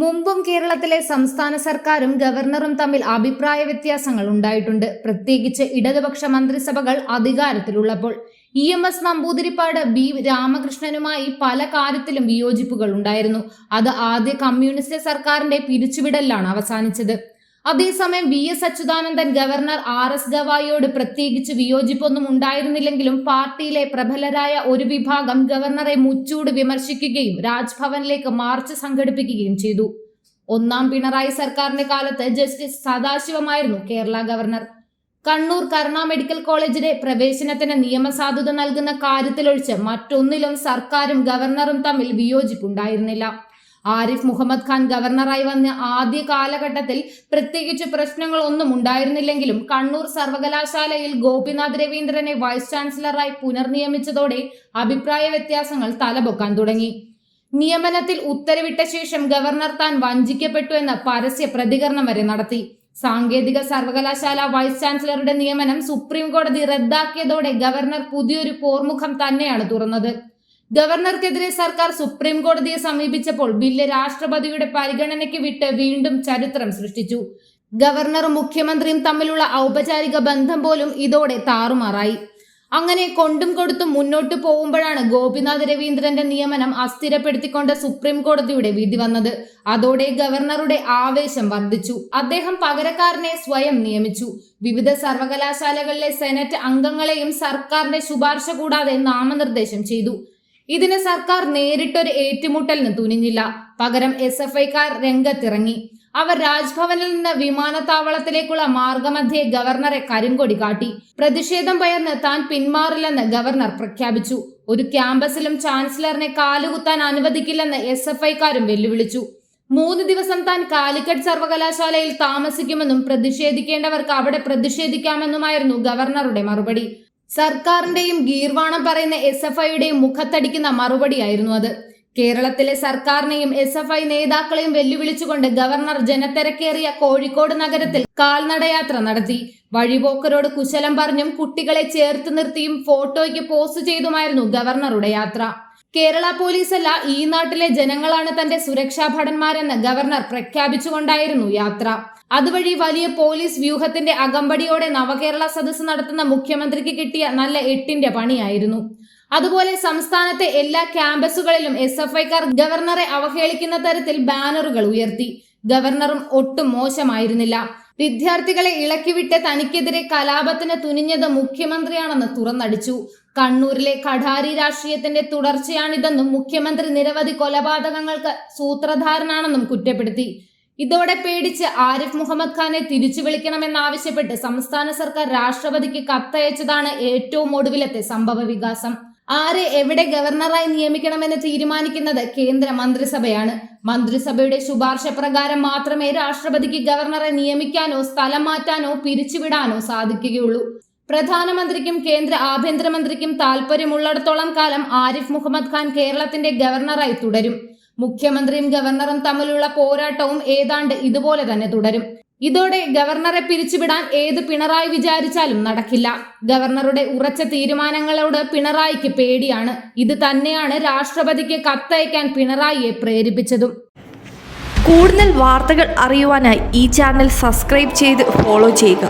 മുമ്പും കേരളത്തിലെ സംസ്ഥാന സർക്കാരും ഗവർണറും തമ്മിൽ അഭിപ്രായ വ്യത്യാസങ്ങൾ ഉണ്ടായിട്ടുണ്ട്. പ്രത്യേകിച്ച് ഇടതുപക്ഷ മന്ത്രിസഭകൾ അധികാരത്തിലുള്ളപ്പോൾ. E M S Namboodiripad B രാമകൃഷ്ണനുമായി പല കാര്യത്തിലും വിയോജിപ്പുകൾ ഉണ്ടായിരുന്നു. അത് ആദ്യ കമ്മ്യൂണിസ്റ്റ് സർക്കാരിന്റെ പിരിച്ചുവിടലിലാണ് അവസാനിച്ചത്. അതേസമയം V S Achuthanandan governor R S ഗവായിയോട് പ്രത്യേകിച്ച് വിയോജിപ്പൊന്നും ഉണ്ടായിരുന്നില്ലെങ്കിലും പാർട്ടിയിലെ പ്രബലരായ ഒരു വിഭാഗം ഗവർണറെ മുച്ചൂട് വിമർശിക്കുകയും രാജ്ഭവനിലേക്ക് മാർച്ച് സംഘടിപ്പിക്കുകയും ചെയ്തു. ഒന്നാം പിണറായി സർക്കാരിന്റെ കാലത്ത് ജസ്റ്റിസ് സദാശിവമായിരുന്നു കേരള ഗവർണർ. കണ്ണൂർ കരുണ മെഡിക്കൽ കോളേജിലെ പ്രവേശനത്തിന് നിയമസാധുത നൽകുന്ന കാര്യത്തിലൊഴിച്ച് മറ്റൊന്നിലും സർക്കാരും ഗവർണറും തമ്മിൽ വിയോജിപ്പുണ്ടായിരുന്നില്ല. ആരിഫ് മുഹമ്മദ് ഖാൻ ഗവർണറായി വന്ന ആദ്യ കാലഘട്ടത്തിൽ പ്രത്യേകിച്ച് പ്രശ്നങ്ങളൊന്നും ഉണ്ടായിരുന്നില്ലെങ്കിലും കണ്ണൂർ സർവകലാശാലയിൽ ഗോപിനാഥ് രവീന്ദ്രനെ വൈസ് ചാൻസലറായി പുനർനിയമിച്ചതോടെ അഭിപ്രായ വ്യത്യാസങ്ങൾ തലപൊക്കാൻ തുടങ്ങി. നിയമനത്തിൽ ഉത്തരവിട്ട ശേഷം ഗവർണർ താൻ വഞ്ചിക്കപ്പെട്ടു എന്ന പരസ്യ പ്രതികരണം വരെ നടത്തി. സാങ്കേതിക സർവകലാശാല വൈസ് ചാൻസലറുടെ നിയമനം സുപ്രീം കോടതി റദ്ദാക്കിയതോടെ ഗവർണർ പുതിയൊരു പോർമുഖം തന്നെയാണ് തുറന്നത്. ഗവർണർക്കെതിരെ സർക്കാർ സുപ്രീം കോടതിയെ സമീപിച്ചപ്പോൾ ബില്ല് രാഷ്ട്രപതിയുടെ പരിഗണനയ്ക്ക് വിട്ട് വീണ്ടും ചരിത്രം സൃഷ്ടിച്ചു. ഗവർണറും മുഖ്യമന്ത്രിയും തമ്മിലുള്ള ഔപചാരിക ബന്ധം പോലും ഇതോടെ താറുമാറായി. അങ്ങനെ കൊണ്ടും കൊടുത്തും മുന്നോട്ട് പോകുമ്പോഴാണ് ഗോപിനാഥ് രവീന്ദ്രന്റെ നിയമനം അസ്ഥിരപ്പെടുത്തിക്കൊണ്ട് സുപ്രീം കോടതിയുടെ വിധി വന്നത്. അതോടെ ഗവർണറുടെ ആവേശം വർദ്ധിച്ചു. അദ്ദേഹം പകരക്കാരനെ സ്വയം നിയമിച്ചു. വിവിധ സർവകലാശാലകളിലെ സെനറ്റ് അംഗങ്ങളെയും സർക്കാരിന്റെ ശുപാർശ കൂടാതെ നാമനിർദ്ദേശം ചെയ്തു. ഇതിന് സർക്കാർ നേരിട്ടൊരു ഏറ്റുമുട്ടലിന് തുനിഞ്ഞില്ല. പകരം എസ് എഫ് ഐക്കാർ രംഗത്തിറങ്ങി. അവർ രാജ്ഭവനിൽ നിന്ന് വിമാനത്താവളത്തിലേക്കുള്ള മാർഗമധ്യേ ഗവർണറെ കരിങ്കൊടി കാട്ടി. പ്രതിഷേധം പയർന്ന് താൻ പിന്മാറില്ലെന്ന് ഗവർണർ പ്രഖ്യാപിച്ചു. ഒരു ക്യാമ്പസിലും ചാൻസലറിനെ കാലുകുത്താൻ അനുവദിക്കില്ലെന്ന് എസ് എഫ് ഐക്കാരും വെല്ലുവിളിച്ചു. മൂന്ന് ദിവസം താൻ കാലിക്കറ്റ് സർവകലാശാലയിൽ താമസിക്കുമെന്നും പ്രതിഷേധിക്കേണ്ടവർക്ക് അവിടെ പ്രതിഷേധിക്കാമെന്നുമായിരുന്നു ഗവർണറുടെ മറുപടി. സർക്കാരിന്റെയും ഗീർവാണം പറയുന്ന എസ് എഫ് ഐയുടെയും മുഖത്തടിക്കുന്ന മറുപടിയായിരുന്നു അത്. കേരളത്തിലെ സർക്കാരിനെയും എസ് എഫ് ഐ നേതാക്കളെയും വെല്ലുവിളിച്ചുകൊണ്ട് ഗവർണർ ജനത്തിരക്കേറിയ കോഴിക്കോട് നഗരത്തിൽ കാൽനടയാത്ര നടത്തി. വഴിപോക്കരോട് കുശലം പറഞ്ഞും കുട്ടികളെ ചേർത്ത് നിർത്തിയും ഫോട്ടോയ്ക്ക് പോസ്റ്റ് ചെയ്തുമായിരുന്നു ഗവർണറുടെ യാത്ര. കേരള പോലീസല്ല ഈ നാട്ടിലെ ജനങ്ങളാണ് തന്റെ സുരക്ഷാ ഭടന്മാരെന്ന് ഗവർണർ പ്രഖ്യാപിച്ചുകൊണ്ടായിരുന്നു യാത്ര. അതുവഴി വലിയ പോലീസ് വ്യൂഹത്തിന്റെ അകമ്പടിയോടെ നവകേരള സദസ്സ് നടത്തുന്ന മുഖ്യമന്ത്രിക്ക് കിട്ടിയ നല്ല എട്ടിന്റെ പണിയായിരുന്നു. അതുപോലെ സംസ്ഥാനത്തെ എല്ലാ ക്യാമ്പസുകളിലും എസ് എഫ് ഐക്കാർ ഗവർണറെ അവഹേളിക്കുന്ന തരത്തിൽ ബാനറുകൾ ഉയർത്തി. ഗവർണറും ഒട്ടും മോശമായിരുന്നില്ല. വിദ്യാർത്ഥികളെ ഇളക്കിവിട്ട് തനിക്കെതിരെ കലാപത്തിന് തുനിഞ്ഞത് മുഖ്യമന്ത്രിയാണെന്ന് തുറന്നടിച്ചു. കണ്ണൂരിലെ കഠാരി രാഷ്ട്രീയത്തിന്റെ തുടർച്ചയാണിതെന്നും മുഖ്യമന്ത്രി നിരവധി കൊലപാതകങ്ങൾക്ക് സൂത്രധാരനാണെന്നും കുറ്റപ്പെടുത്തി. ഇതോടെ പേടിച്ച് ആരിഫ് മുഹമ്മദ് ഖാനെ തിരിച്ചു വിളിക്കണമെന്നാവശ്യപ്പെട്ട് സംസ്ഥാന സർക്കാർ രാഷ്ട്രപതിക്ക് കത്തയച്ചതാണ് ഏറ്റവും ഒടുവിലത്തെ സംഭവ വികാസം. ആരെ എവിടെ ഗവർണറായി നിയമിക്കണമെന്ന് തീരുമാനിക്കുന്നത് കേന്ദ്ര മന്ത്രിസഭയാണ്. മന്ത്രിസഭയുടെ ശുപാർശ പ്രകാരം മാത്രമേ രാഷ്ട്രപതിക്ക് ഗവർണറെ നിയമിക്കാനോ സ്ഥലം മാറ്റാനോ പിരിച്ചുവിടാനോ സാധിക്കുകയുള്ളൂ. പ്രധാനമന്ത്രിക്കും കേന്ദ്ര ആഭ്യന്തരമന്ത്രിക്കും താൽപ്പര്യമുള്ളിടത്തോളം കാലം ആരിഫ് മുഹമ്മദ് ഖാൻ കേരളത്തിന്റെ ഗവർണറായി തുടരും. മുഖ്യമന്ത്രിയും ഗവർണറും തമ്മിലുള്ള പോരാട്ടവും ഏതാണ്ട് ഇതുപോലെ തന്നെ തുടരും. ഇതോടെ ഗവർണറെ പിരിച്ചുവിടാൻ ഏത് പിണറായി വിചാരിച്ചാലും നടക്കില്ല. ഗവർണറുടെ ഉറച്ച തീരുമാനങ്ങളോട് പിണറായിക്ക് പേടിയാണ്. ഇത് തന്നെയാണ് രാഷ്ട്രപതിക്ക് കത്തയക്കാൻ പിണറായിയെ പ്രേരിപ്പിച്ചതും. കൂടുതൽ വാർത്തകൾ അറിയുവാനായി ഈ ചാനൽ സബ്സ്ക്രൈബ് ചെയ്ത് ഫോളോ ചെയ്യുക.